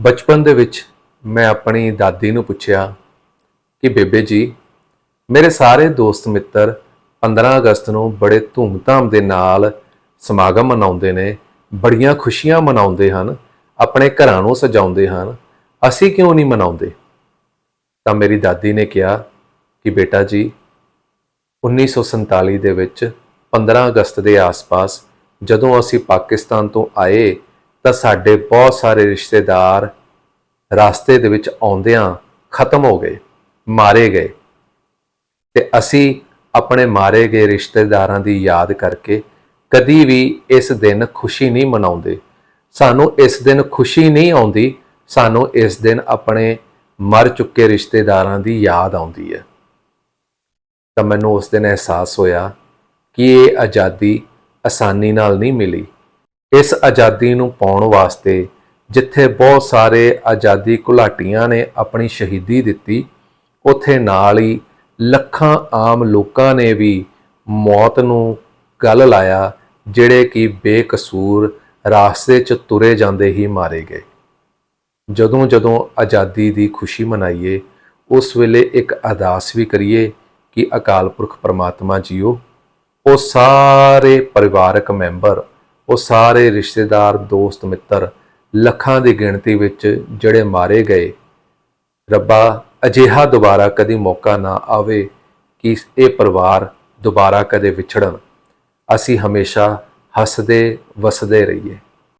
ਬਚਪਨ ਦੇ ਵਿੱਚ ਮੈਂ ਆਪਣੀ ਦਾਦੀ ਨੂੰ ਪੁੱਛਿਆ ਕਿ ਬੇਬੇ ਜੀ, ਮੇਰੇ ਸਾਰੇ ਦੋਸਤ ਮਿੱਤਰ 15 ਅਗਸਤ ਨੂੰ ਬੜੇ ਧੂਮਧਾਮ ਦੇ ਨਾਲ ਸਮਾਗਮ ਮਨਾਉਂਦੇ ਨੇ, ਬੜੀਆਂ ਖੁਸ਼ੀਆਂ ਮਨਾਉਂਦੇ ਹਨ, ਆਪਣੇ ਘਰਾਂ ਨੂੰ ਸਜਾਉਂਦੇ ਹਨ, ਅਸੀਂ ਕਿਉਂ ਨਹੀਂ ਮਨਾਉਂਦੇ? ਤਾਂ ਮੇਰੀ ਦਾਦੀ ਨੇ ਕਿਹਾ ਕਿ ਬੇਟਾ ਜੀ 1947 ਦੇ ਵਿੱਚ 15 ਅਗਸਤ ਦੇ ਆਸ-ਪਾਸ ਜਦੋਂ ਅਸੀਂ ਪਾਕਿਸਤਾਨ ਤੋਂ ਆਏ ਤਾਂ ਸਾਡੇ ਬਹੁਤ ਸਾਰੇ ਰਿਸ਼ਤੇਦਾਰ ਰਸਤੇ ਦੇ ਵਿੱਚ ਆਉਂਦਿਆਂ ਖਤਮ ਹੋ ਗਏ, ਮਾਰੇ ਗਏ। ਤੇ ਅਸੀਂ ਆਪਣੇ ਮਾਰੇ ਗਏ ਰਿਸ਼ਤੇਦਾਰਾਂ ਦੀ ਯਾਦ ਕਰਕੇ ਕਦੀ ਵੀ ਇਸ ਦਿਨ ਖੁਸ਼ੀ ਨਹੀਂ ਮਨਾਉਂਦੇ। ਸਾਨੂੰ ਇਸ ਦਿਨ ਖੁਸ਼ੀ ਨਹੀਂ ਆਉਂਦੀ, ਸਾਨੂੰ ਇਸ ਦਿਨ ਆਪਣੇ ਮਰ ਚੁੱਕੇ ਰਿਸ਼ਤੇਦਾਰਾਂ ਦੀ ਯਾਦ ਆਉਂਦੀ ਹੈ। ਤਾਂ ਮੈਨੂੰ ਉਸ ਦਿਨ ਅਹਿਸਾਸ ਹੋਇਆ ਕਿ ਇਹ ਆਜ਼ਾਦੀ ਆਸਾਨੀ ਨਾਲ ਨਹੀਂ ਮਿਲੀ। ਇਸ ਆਜ਼ਾਦੀ ਨੂੰ ਪਾਉਣ ਵਾਸਤੇ ਜਿੱਥੇ ਬਹੁਤ ਸਾਰੇ ਆਜ਼ਾਦੀ ਘੁਲਾਟੀਆਂ ਨੇ ਆਪਣੀ ਸ਼ਹੀਦੀ ਦਿੱਤੀ, ਉੱਥੇ ਨਾਲ ਹੀ ਲੱਖਾਂ ਆਮ ਲੋਕਾਂ ਨੇ ਵੀ ਮੌਤ ਨੂੰ ਗਲ ਲਾਇਆ, ਜਿਹੜੇ ਕਿ ਬੇਕਸੂਰ ਰਾਸਤੇ 'ਚ ਤੁਰੇ ਜਾਂਦੇ ਹੀ ਮਾਰੇ ਗਏ। ਜਦੋਂ ਜਦੋਂ ਆਜ਼ਾਦੀ ਦੀ ਖੁਸ਼ੀ ਮਨਾਈਏ, ਉਸ ਵੇਲੇ ਇੱਕ ਅਰਦਾਸ ਵੀ ਕਰੀਏ ਕਿ ਅਕਾਲ ਪੁਰਖ ਪ੍ਰਮਾਤਮਾ ਜੀਓ, ਉਹ ਸਾਰੇ ਪਰਿਵਾਰਕ ਮੈਂਬਰ ਉਹ ਸਾਰੇ ਰਿਸ਼ਤੇਦਾਰ, ਦੋਸਤ, ਮਿੱਤਰ ਲੱਖਾਂ ਦੀ ਗਿਣਤੀ ਵਿੱਚ ਜਿਹੜੇ ਮਾਰੇ ਗਏ। ਰੱਬਾ, ਅਜਿਹਾ ਦੁਬਾਰਾ ਕਦੀ ਮੌਕਾ ਨਾ ਆਵੇ ਕਿ ਇਹ ਪਰਿਵਾਰ ਦੁਬਾਰਾ ਕਦੇ ਵਿਛੜਨ। ਅਸੀਂ ਹਮੇਸ਼ਾ ਹੱਸਦੇ, ਵਸਦੇ ਰਹੀਏ।